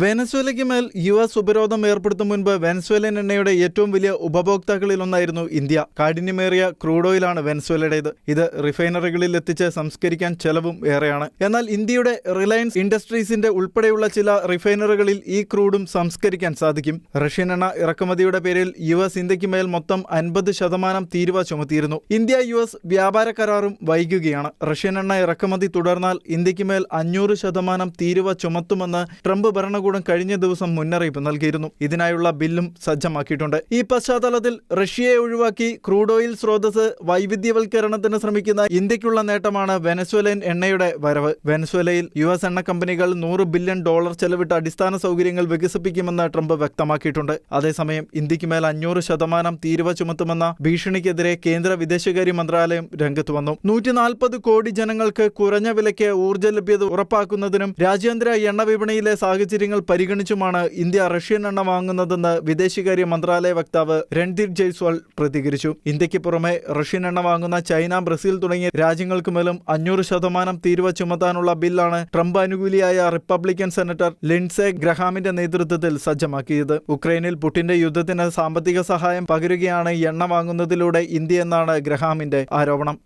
വെനസ്വേലയ്ക്ക് മേൽ U S ഉപരോധം ഏർപ്പെടുത്തും മുൻപ് വെനസ്വേലൻ എണ്ണയുടെ ഏറ്റവും വലിയ ഉപഭോക്താക്കളിൽ ഒന്നായിരുന്നു ഇന്ത്യ. കാഠിന്യമേറിയ ക്രൂഡ് ഓയിലാണ് വെനസ്വേലയുടേത്. ഇത് റിഫൈനറികളിൽ എത്തിച്ച് സംസ്കരിക്കാൻ ചെലവും ഏറെയാണ്. എന്നാൽ ഇന്ത്യയുടെ റിലയൻസ് ഇൻഡസ്ട്രീസിന്റെ ഉൾപ്പെടെയുള്ള ചില റിഫൈനറികളിൽ ഈ ക്രൂഡും സംസ്കരിക്കാൻ സാധിക്കും. റഷ്യൻ എണ്ണ ഇറക്കുമതിയുടെ പേരിൽ യു എസ് ഇന്ത്യയ്ക്ക് മേൽ മൊത്തം അൻപത് ശതമാനം തീരുവ ചുമത്തിയിരുന്നു. ഇന്ത്യ യു എസ് വ്യാപാര കരാറും വൈകുകയാണ്. റഷ്യൻ എണ്ണ ഇറക്കുമതി തുടർന്നാൽ ഇന്ത്യയ്ക്ക് മേൽ അഞ്ഞൂറ് ശതമാനം തീരുവ ചുമത്തുമെന്ന് ട്രംപ് ഭരണകൂടം കഴിഞ്ഞ ദിവസം മുന്നറിയിപ്പ് നൽകിയിരുന്നു. ഇതിനായുള്ള ബില്ലും സജ്ജമാക്കിയിട്ടുണ്ട്. ഈ പശ്ചാത്തലത്തിൽ റഷ്യയെ ഒഴിവാക്കി ക്രൂഡ് ഓയിൽ സ്രോതസ് വൈവിധ്യവൽക്കരണത്തിന് ശ്രമിക്കുന്ന ഇന്ത്യക്കുള്ള നേട്ടമാണ് വെനസ്വേലൻ എണ്ണയുടെ വരവ്. വെനസ്വേലയിൽ യു എസ് എണ്ണ കമ്പനികൾ നൂറ് ബില്യൺ ഡോളർ ചെലവിട്ട് അടിസ്ഥാന സൗകര്യങ്ങൾ വികസിപ്പിക്കുമെന്ന് ട്രംപ് വ്യക്തമാക്കിയിട്ടുണ്ട്. അതേസമയം ഇന്ത്യയ്ക്ക് മേൽ അഞ്ഞൂറ് ശതമാനം തീരുവ ചുമത്തുമെന്ന ഭീഷണിക്കെതിരെ കേന്ദ്ര വിദേശകാര്യ മന്ത്രാലയം രംഗത്ത് വന്നു. നൂറ്റി നാൽപ്പത് കോടി ജനങ്ങൾക്ക് കുറഞ്ഞ വിലയ്ക്ക് ഊർജ ലഭ്യത ഉറപ്പാക്കുന്നതിനും രാജ്യാന്തര എണ്ണ വിപണിയിലെ സാഹചര്യങ്ങൾ പരിഗണിച്ചുമാണ് ഇന്ത്യ റഷ്യൻ എണ്ണ വാങ്ങുന്നതെന്ന് വിദേശകാര്യ മന്ത്രാലയ വക്താവ് രൺദീപ് ജയ്സ്വാൾ പ്രതികരിച്ചു. ഇന്ത്യയ്ക്ക് പുറമെ റഷ്യൻ എണ്ണ വാങ്ങുന്ന ചൈന ബ്രസീൽ തുടങ്ങിയ രാജ്യങ്ങൾക്ക് മേലും അഞ്ഞൂറ് ശതമാനം തീരുവ ചുമത്താനുള്ള ബില്ലാണ് ട്രംപ് അനുകൂലിയായ റിപ്പബ്ലിക്കൻ സെനറ്റർ ലിൻസെ ഗ്രഹാമിന്റെ നേതൃത്വത്തിൽ സജ്ജമാക്കിയത്. ഉക്രൈനിൽ പുടിന്റെ യുദ്ധത്തിന് സാമ്പത്തിക സഹായം പകരുകയാണ് എണ്ണ വാങ്ങുന്നതിലൂടെ ഇന്ത്യ എന്നാണ് ഗ്രഹാമിന്റെ ആരോപണം.